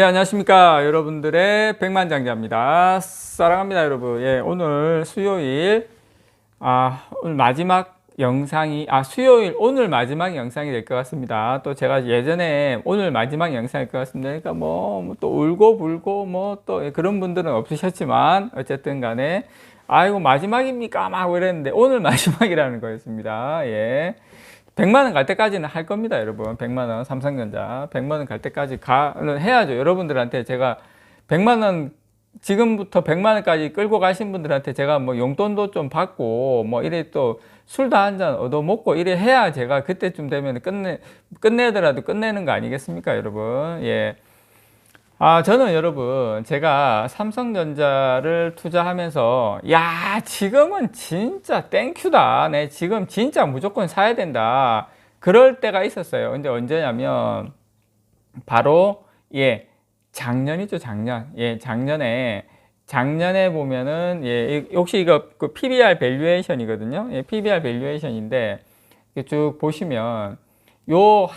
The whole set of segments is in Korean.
예, 안녕하십니까. 여러분들의 백만장자입니다. 사랑합니다, 여러분. 예, 오늘 수요일, 아, 오늘 마지막 영상이, 아, 수요일, 오늘 마지막 영상이 될 것 같습니다. 또 제가 예전에 오늘 마지막 영상일 것 같습니다. 그러니까 뭐, 뭐또 울고 불고 뭐 또 그런 분들은 없으셨지만, 어쨌든 간에, 아이고, 마지막입니까? 막 이랬는데, 오늘 마지막이라는 거였습니다. 예. 100만 원 갈 때까지는 할 겁니다, 여러분. 100만 원 삼성전자 100만 원 갈 때까지 가는 해야죠. 여러분들한테 제가 100만 원 지금부터 100만 원까지 끌고 가신 분들한테 제가 뭐 용돈도 좀 받고 뭐 이래 또 술도 한 잔 얻어 먹고 이래 해야 제가 그때쯤 되면 끝내 끝내더라도 끝내는 거 아니겠습니까, 여러분? 예. 아, 저는 여러분, 제가 삼성전자를 투자하면서, 야, 지금은 진짜 땡큐다. 네, 지금 진짜 무조건 사야 된다. 그럴 때가 있었어요. 근데 언제냐면, 바로, 예, 작년이죠, 작년. 예, 작년에, 작년에 보면은, 예, 혹시 이거 그 PBR 밸류에이션이거든요. 예, PBR 밸류에이션인데, 쭉 보시면, 요,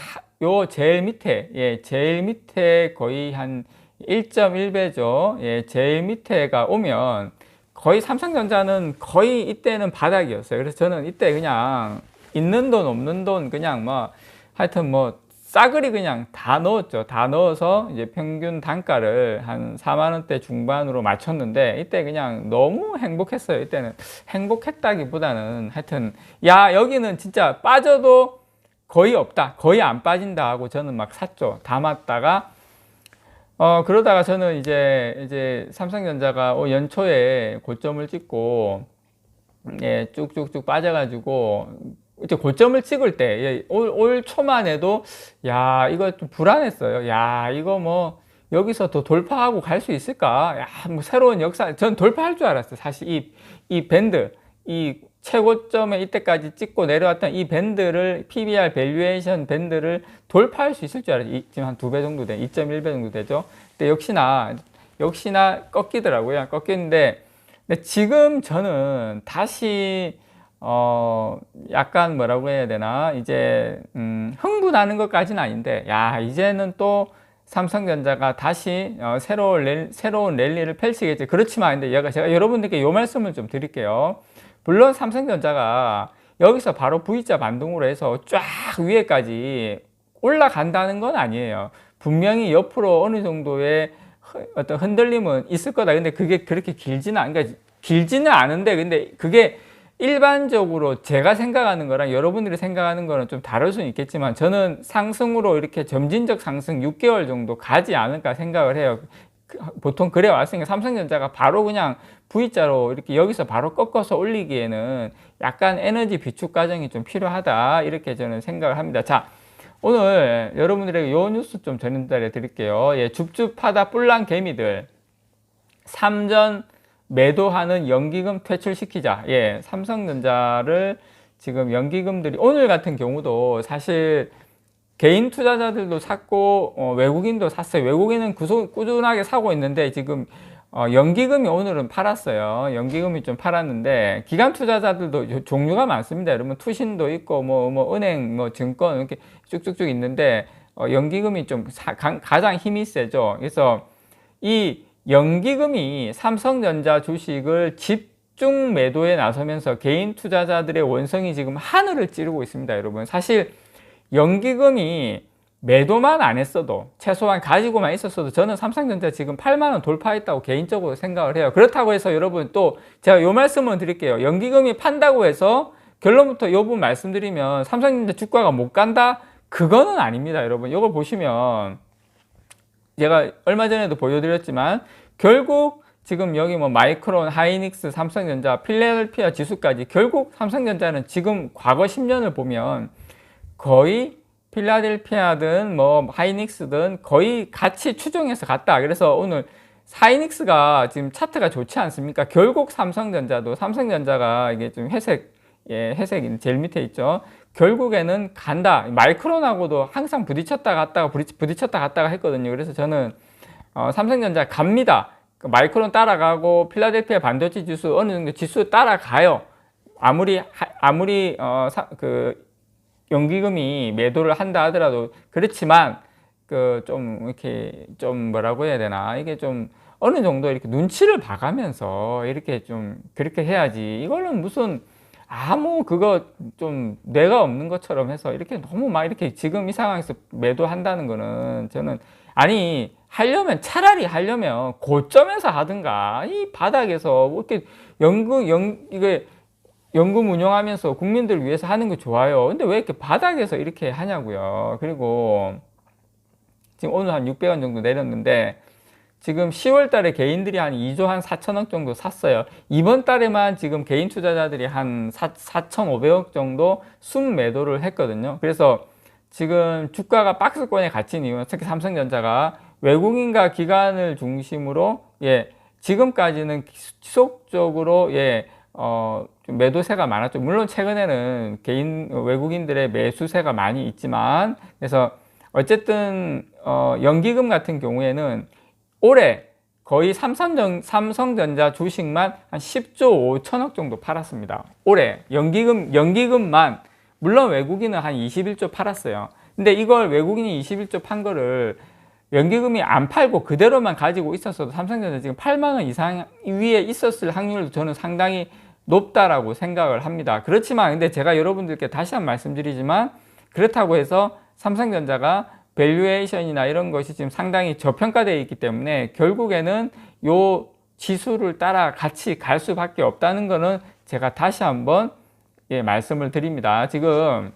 요 제일 밑에, 예, 제일 밑에 거의 한 1.1배죠. 예, 제일 밑에가 오면 거의 삼성전자는 거의 이때는 바닥이었어요. 그래서 저는 이때 그냥 있는 돈 없는 돈 그냥 뭐 하여튼 뭐 싸그리 그냥 다 넣었죠. 다 넣어서 이제 평균 단가를 한 4만 원대 중반으로 맞췄는데 이때 그냥 너무 행복했어요. 이때는 행복했다기보다는 하여튼 야 여기는 진짜 빠져도 거의 없다. 거의 안 빠진다 하고 저는 막 샀죠. 담았다가 어 그러다가 저는 이제 이제 삼성전자가 어, 연초에 고점을 찍고 예 쭉쭉쭉 빠져가지고 이제 고점을 찍을 때 예, 초만 해도 야 이거 좀 불안했어요. 야 이거 뭐 여기서 더 돌파하고 갈 수 있을까? 야 뭐 새로운 역사 전 돌파할 줄 알았어요. 사실 이 이 밴드 이 최고점에 이때까지 찍고 내려왔던 이 밴드를 PBR 밸류에이션 밴드를 돌파할 수 있을 줄 알았어요. 지금 한 두 배 정도 돼, 2.1배 정도 되죠. 근데 역시나 역시나 꺾이더라고요. 꺾이는데 근데 지금 저는 다시 어 약간 뭐라고 해야 되나 이제 음 흥분하는 것까지는 아닌데 야 이제는 또 삼성전자가 다시 어, 새로운 랠, 새로운 랠리를 펼치겠지. 그렇지만 근데 제가 여러분들께 요 말씀을 좀 드릴게요. 물론 삼성전자가 여기서 바로 V자 반동으로 해서 쫙 위에까지 올라간다는 건 아니에요. 분명히 옆으로 어느 정도의 어떤 흔들림은 있을 거다. 근데 그게 그렇게 길지는 않, 그러니까 길지는 않은데, 근데 그게 일반적으로 제가 생각하는 거랑 여러분들이 생각하는 거는 좀 다를 수는 있겠지만 저는 상승으로 이렇게 점진적 상승 6개월 정도 가지 않을까 생각을 해요. 그, 보통 그래 왔으니까 삼성전자가 바로 그냥 V자로 이렇게 여기서 바로 꺾어서 올리기에는 약간 에너지 비축 과정이 좀 필요하다 이렇게 저는 생각을 합니다. 자 오늘 여러분들에게 요 뉴스 좀 전달해 드릴게요. 예, 줍줍하다 뿔난 개미들 삼전 매도하는 연기금 퇴출시키자. 예, 삼성전자를 지금 연기금들이 오늘 같은 경우도 사실 개인 투자자들도 샀고 어, 외국인도 샀어요. 외국인은 구소, 꾸준하게 사고 있는데 지금 어, 연기금이 오늘은 팔았어요. 연기금이 좀 팔았는데 기관 투자자들도 종류가 많습니다. 여러분 투신도 있고 뭐, 뭐 은행, 뭐 증권 이렇게 쭉쭉쭉 있는데 어, 연기금이 좀 사, 가, 가장 힘이 세죠. 그래서 이 연기금이 삼성전자 주식을 집중 매도에 나서면서 개인 투자자들의 원성이 지금 하늘을 찌르고 있습니다, 여러분. 사실 연기금이 매도만 안 했어도 최소한 가지고만 있었어도 저는 삼성전자 지금 8만 원 돌파했다고 개인적으로 생각을 해요. 그렇다고 해서 여러분 또 제가 요 말씀을 드릴게요. 연기금이 판다고 해서 결론부터 요 부분 말씀드리면 삼성전자 주가가 못 간다? 그거는 아닙니다, 여러분. 이걸 보시면 제가 얼마 전에도 보여드렸지만 결국 지금 여기 뭐 마이크론, 하이닉스, 삼성전자, 필라델피아 지수까지 결국 삼성전자는 지금 과거 10년을 보면 거의 필라델피아든 뭐 하이닉스든 거의 같이 추종해서 갔다. 그래서 오늘 하이닉스가 지금 차트가 좋지 않습니까? 결국 삼성전자도 삼성전자가 이게 좀 회색 예, 회색 제일 밑에 있죠. 결국에는 간다. 마이크론하고도 항상 부딪혔다 갔다가 부딪혔다 갔다가 했거든요. 그래서 저는 어, 삼성전자 갑니다. 그 마이크론 따라가고 필라델피아 반도체 지수 어느 정도 지수 따라가요. 아무리 아무리 어, 사, 그 연기금이 매도를 한다 하더라도 그렇지만 그 좀 이렇게 좀 뭐라고 해야 되나? 이게 좀 어느 정도 이렇게 눈치를 봐가면서 이렇게 좀 그렇게 해야지. 이거는 무슨 아무 그거 좀 뇌가 없는 것처럼 해서 이렇게 너무 막 이렇게 지금 이 상황에서 매도한다는 거는 저는 아니 하려면 차라리 하려면 고점에서 하든가. 이 바닥에서 뭐 이렇게 연금 연 이게 연금 운영하면서 국민들 위해서 하는 거 좋아요. 근데 왜 이렇게 바닥에서 이렇게 하냐고요. 그리고 지금 오늘 한 600원 정도 내렸는데 지금 10월 달에 개인들이 한 2조 한 4천억 정도 샀어요. 이번 달에만 지금 개인 투자자들이 한 4, 4,500억 정도 순매도를 했거든요. 그래서 지금 주가가 박스권에 갇힌 이유는 특히 삼성전자가 외국인과 기관을 중심으로 예, 지금까지는 지속적으로 예, 어, 좀 매도세가 많았죠. 물론 최근에는 개인 외국인들의 매수세가 많이 있지만 그래서 어쨌든 어, 연기금 같은 경우에는 올해 거의 삼성전, 삼성전자 주식만 한 10조 5천억 정도 팔았습니다. 올해 연기금 연기금만 물론 외국인은 한 21조 팔았어요. 근데 이걸 외국인이 21조 판 거를 연기금이 안 팔고 그대로만 가지고 있었어도 삼성전자 지금 8만 원 이상 위에 있었을 확률도 저는 상당히 높다라고 생각을 합니다. 그렇지만 근데 제가 여러분들께 다시 한번 말씀드리지만 그렇다고 해서 삼성전자가 밸류에이션이나 이런 것이 지금 상당히 저평가되어 있기 때문에 결국에는 요 지수를 따라 같이 갈 수밖에 없다는 것은 제가 다시 한번 예, 말씀을 드립니다. 지금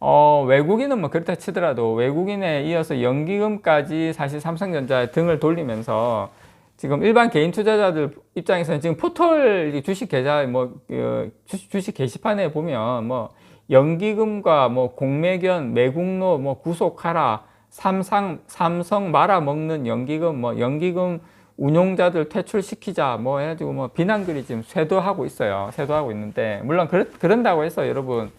어, 외국인은 뭐 그렇다 치더라도 외국인에 이어서 연기금까지 사실 삼성전자에 등을 돌리면서 지금 일반 개인 투자자들 입장에서는 지금 포털 주식 계좌 뭐 어, 주식 게시판에 보면 뭐 연기금과 뭐 공매견, 매국노 뭐 구속하라, 삼성 삼성 말아 먹는 연기금 뭐 연기금 운용자들 퇴출시키자 뭐 해가지고 뭐 비난글이 지금 쇄도하고 있어요. 쇄도하고 있는데 물론 그렇, 그런다고 해서 여러분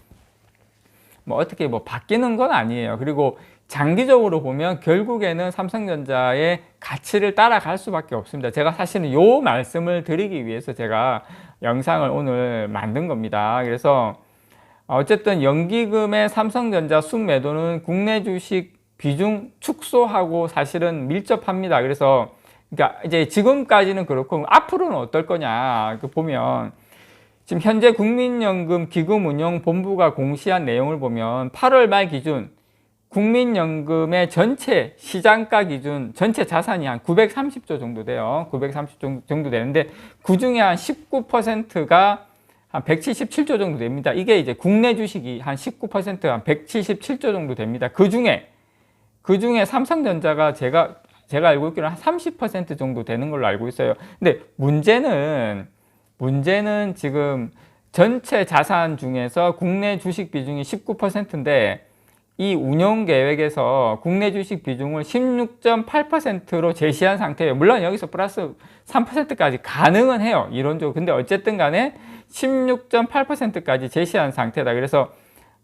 뭐 어떻게 뭐 바뀌는 건 아니에요. 그리고 장기적으로 보면 결국에는 삼성전자의 가치를 따라갈 수밖에 없습니다. 제가 사실은 요 말씀을 드리기 위해서 제가 영상을 오늘 만든 겁니다. 그래서 어쨌든 연기금의 삼성전자 순매도는 국내 주식 비중 축소하고 사실은 밀접합니다. 그래서 그러니까 이제 지금까지는 그렇고 앞으로는 어떨 거냐 그 보면 지금 현재 국민연금 기금운용본부가 공시한 내용을 보면 8월 말 기준 국민연금의 전체 시장가 기준 전체 자산이 한 930조 정도 돼요. 930조 정도 되는데 그 중에 한 19%가 한 177조 정도 됩니다. 이게 이제 국내 주식이 한 19%한 177조 정도 됩니다. 그 중에 그 중에 삼성전자가 제가 제가 알고 있기로는 한 30% 정도 되는 걸로 알고 있어요. 근데 문제는 문제는 지금 전체 자산 중에서 국내 주식 비중이 19%인데 이 운용 계획에서 국내 주식 비중을 16.8%로 제시한 상태예요. 물론 여기서 플러스 3%까지 가능은 해요. 이론적으로. 근데 어쨌든 간에 16.8%까지 제시한 상태다. 그래서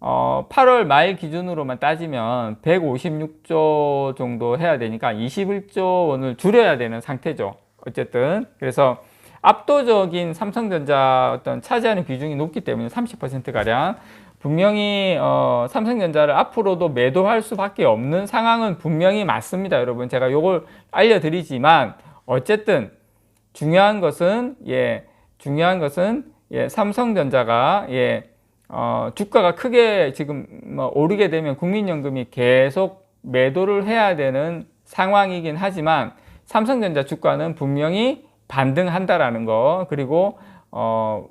어, 8월 말 기준으로만 따지면 156조 정도 해야 되니까 21조 원을 줄여야 되는 상태죠. 어쨌든 그래서 압도적인 삼성전자 어떤 차지하는 비중이 높기 때문에 30% 가량 분명히 어, 삼성전자를 앞으로도 매도할 수밖에 없는 상황은 분명히 맞습니다, 여러분. 제가 이걸 알려드리지만 어쨌든 중요한 것은 예 중요한 것은 예 삼성전자가 예 어, 주가가 크게 지금 뭐 오르게 되면 국민연금이 계속 매도를 해야 되는 상황이긴 하지만 삼성전자 주가는 분명히 반등한다라는 거 그리고 어,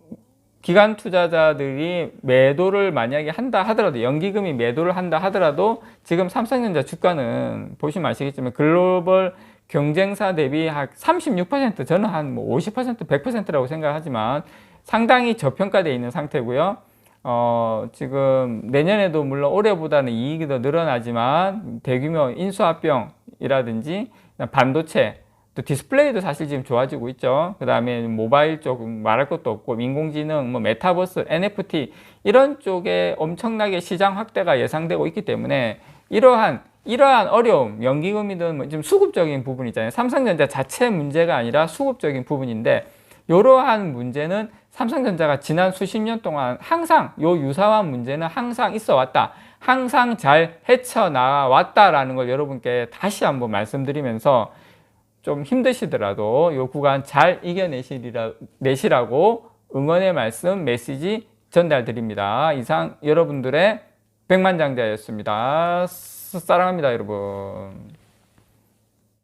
기관 투자자들이 매도를 만약에 한다 하더라도 연기금이 매도를 한다 하더라도 지금 삼성전자 주가는 보시면 아시겠지만 글로벌 경쟁사 대비 한 36% 저는 한 뭐 50% 100%라고 생각하지만 상당히 저평가되어 있는 상태고요. 어, 지금 내년에도 물론 올해보다는 이익이 더 늘어나지만 대규모 인수합병이라든지 반도체 또 디스플레이도 사실 지금 좋아지고 있죠. 그 다음에 모바일 쪽 말할 것도 없고 인공지능, 뭐 메타버스, NFT 이런 쪽에 엄청나게 시장 확대가 예상되고 있기 때문에 이러한 이러한 어려움, 연기금이든 뭐 지금 수급적인 부분 있잖아요. 삼성전자 자체 문제가 아니라 수급적인 부분인데 이러한 문제는 삼성전자가 지난 수십 년 동안 항상 요 유사한 문제는 항상 있어 왔다. 항상 잘 헤쳐나왔다라는 걸 여러분께 다시 한번 말씀드리면서 좀 힘드시더라도 요 구간 잘 이겨내시리라 내시라고 응원의 말씀 메시지 전달드립니다. 이상 여러분들의 백만장자였습니다. 사랑합니다, 여러분.